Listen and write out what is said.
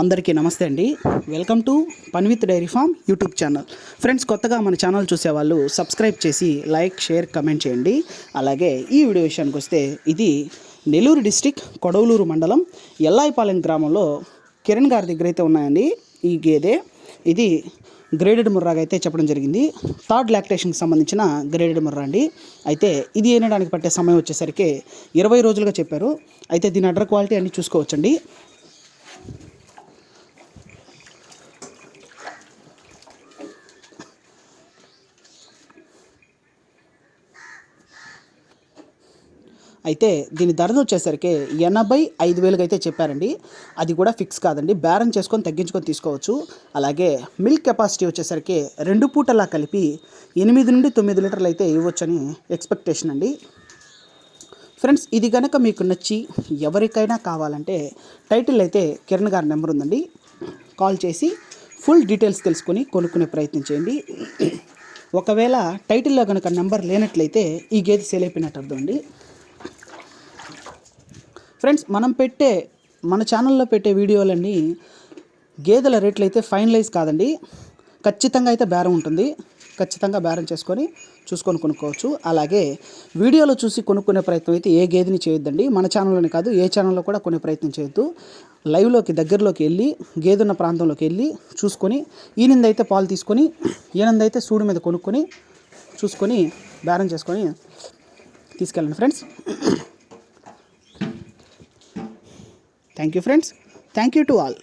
అందరికీ నమస్తే అండి. Welcome to Panvith dairy farm YouTube channel friends కొత్తగా మన ఛానల్ చూసేవాళ్ళు సబ్స్క్రైబ్ చేసి లైక్ షేర్ కమెంట్ చేయండి. అలాగే ఈ వీడియో విషయానికి వస్తే ఇది నెల్లూరు డిస్టిక్ కొడవలూరు మండలం ఎల్లాయిపాలెం గ్రామంలో కిరణ్ గారి దగ్గర అయితే ఉన్నాయండి. ఈ గేదె ఇది గ్రేడెడ్ ముర్రాగా అయితే చెప్పడం జరిగింది. థర్డ్ లాక్టేషన్కి సంబంధించిన గ్రేడెడ్ ముర్రా అండి. అయితే ఇది ఏనడానికి పట్టే సమయం వచ్చేసరికి ఇరవై రోజులుగా చెప్పారు. అయితే దీని అడ్డర్ క్వాలిటీ అన్నీ చూసుకోవచ్చండి. అయితే దీని ధరను వచ్చేసరికి ఎనభై ఐదు వేలకు అయితే చెప్పారండి. అది కూడా ఫిక్స్ కాదండి. బేరం చేసుకొని తగ్గించుకొని తీసుకోవచ్చు. అలాగే మిల్క్ కెపాసిటీ వచ్చేసరికి రెండు పూటలా కలిపి ఎనిమిది నుండి తొమ్మిది లీటర్లు అయితే ఇవ్వచ్చని ఎక్స్పెక్టేషన్ అండి. ఫ్రెండ్స్ ఇది కనుక మీకు నచ్చి ఎవరికైనా కావాలంటే టైటిల్ అయితే కిరణ్ గారి నెంబర్ ఉందండి. కాల్ చేసి ఫుల్ డీటెయిల్స్ తెలుసుకొని కొనుక్కునే ప్రయత్నం చేయండి. ఒకవేళ టైటిల్లో కనుక నెంబర్ లేనట్లయితే ఈ గేదె సేల్ అయిపోయినట్టు అర్థం అండి. ఫ్రెండ్స్ మనం పెట్టే మన ఛానల్లో పెట్టే వీడియోలన్నీ గేదెల రేట్లు అయితే ఫైనలైజ్ కాదండి. ఖచ్చితంగా అయితే బేరం ఉంటుంది. ఖచ్చితంగా బేరం చేసుకొని చూసుకొని కొనుక్కోవచ్చు. అలాగే వీడియోలో చూసి కొనుక్కునే ప్రయత్నం అయితే ఏ గేదెని చేయొద్దండి. మన ఛానల్లోనే కాదు ఏ ఛానల్లో కూడా కొనే ప్రయత్నం చేయొద్దు. లైవ్లోకి దగ్గరలోకి వెళ్ళి గేదెన్న ప్రాంతంలోకి వెళ్ళి చూసుకొని ఈయనందైతే పాలు తీసుకొని ఈయనందైతే సూడు మీద కొనుక్కొని చూసుకొని బేరం చేసుకొని తీసుకెళ్ళండి friends. Thank you, friends. Thank you to all.